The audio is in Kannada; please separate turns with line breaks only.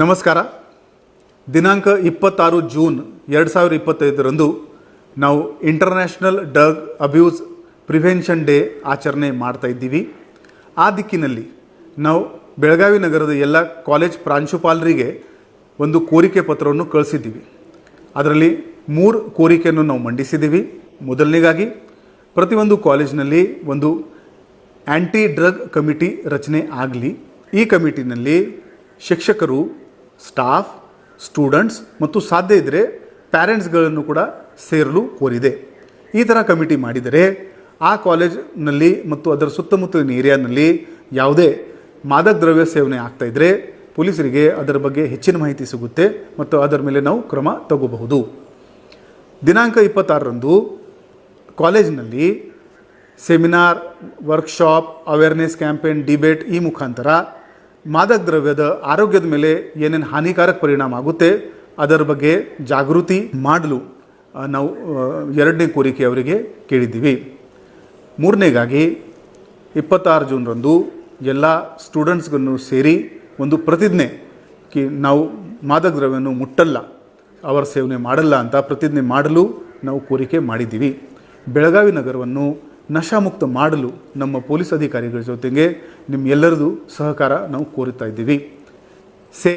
ನಮಸ್ಕಾರ. ದಿನಾಂಕ ಇಪ್ಪತ್ತಾರು ಜೂನ್ ಎರಡು ಸಾವಿರದ ಇಪ್ಪತ್ತೈದರಂದು ನಾವು international drug abuse prevention day ಆಚರಣೆ ಮಾಡ್ತಾ ಇದ್ದೀವಿ. ಆ ದಿಕ್ಕಿನಲ್ಲಿ ನಾವು ಬೆಳಗಾವಿ ನಗರದ ಎಲ್ಲ ಕಾಲೇಜ್ ಪ್ರಾಂಶುಪಾಲರಿಗೆ ಒಂದು ಕೋರಿಕೆ ಪತ್ರವನ್ನು ಕಳಿಸಿದ್ದೀವಿ. ಅದರಲ್ಲಿ ಮೂರು ಕೋರಿಕೆಯನ್ನು ನಾವು ಮಂಡಿಸಿದ್ದೀವಿ. ಮೊದಲನೇಗಾಗಿ ಪ್ರತಿಯೊಂದು ಕಾಲೇಜಿನಲ್ಲಿ ಒಂದು ಆ್ಯಂಟಿ ಡ್ರಗ್ ಕಮಿಟಿ ರಚನೆ ಆಗಲಿ. ಈ ಕಮಿಟಿನಲ್ಲಿ ಶಿಕ್ಷಕರು ಸ್ಟಾಫ್ ಸ್ಟೂಡೆಂಟ್ಸ್ ಮತ್ತು ಸಾಧ್ಯ ಇದ್ದರೆ ಪ್ಯಾರೆಂಟ್ಸ್ಗಳನ್ನು ಕೂಡ ಸೇರಲು ಕೋರಿದೆ. ಈ ಥರ ಕಮಿಟಿ ಮಾಡಿದರೆ ಆ ಕಾಲೇಜ್ನಲ್ಲಿ ಮತ್ತು ಅದರ ಸುತ್ತಮುತ್ತಲಿನ ಏರಿಯಾನಲ್ಲಿ ಯಾವುದೇ ಮಾದಕ ದ್ರವ್ಯ ಸೇವನೆ ಆಗ್ತಾ ಇದ್ದರೆ ಪೊಲೀಸರಿಗೆ ಅದರ ಬಗ್ಗೆ ಹೆಚ್ಚಿನ ಮಾಹಿತಿ ಸಿಗುತ್ತೆ ಮತ್ತು ಅದರ ಮೇಲೆ ನಾವು ಕ್ರಮ ತಗೋಬಹುದು. ದಿನಾಂಕ ಇಪ್ಪತ್ತಾರರಂದು ಕಾಲೇಜಿನಲ್ಲಿ seminar workshop awareness campaign debate ಈ ಮುಖಾಂತರ ಮಾದಕ ದ್ರವ್ಯದ ಆರೋಗ್ಯದ ಮೇಲೆ ಏನೇನು ಹಾನಿಕಾರಕ ಪರಿಣಾಮ ಆಗುತ್ತೆ, ಅದರ ಬಗ್ಗೆ ಜಾಗೃತಿ ಮಾಡಲು ನಾವು ಎರಡನೇ ಕೋರಿಕೆ ಅವರಿಗೆ ಕೇಳಿದ್ದೀವಿ. ಮೂರನೇಗಾಗಿ, ಇಪ್ಪತ್ತಾರು ಜೂನ್ರಂದು ಎಲ್ಲ ಸ್ಟೂಡೆಂಟ್ಸ್ಗಳನ್ನು ಸೇರಿ ಒಂದು ಪ್ರತಿಜ್ಞೆ, ಕಿ, ನಾವು ಮಾದಕ ದ್ರವ್ಯವನ್ನು ಮುಟ್ಟಲ್ಲ, ಅವರ ಸೇವನೆ ಮಾಡಲ್ಲ ಅಂತ ಪ್ರತಿಜ್ಞೆ ಮಾಡಲು ನಾವು ಕೋರಿಕೆ ಮಾಡಿದ್ದೀವಿ. ಬೆಳಗಾವಿ ನಗರವನ್ನು ನಶಾಮುಕ್ತ ಮಾಡಲು ನಮ್ಮ ಪೊಲೀಸ್ ಅಧಿಕಾರಿಗಳ ಜೊತೆಗೆ ನಿಮ್ಮ ಎಲ್ಲರದು ಸಹಕಾರ ನಾವು ಕೋರುತ್ತಾ ಇದ್ದೀವಿ.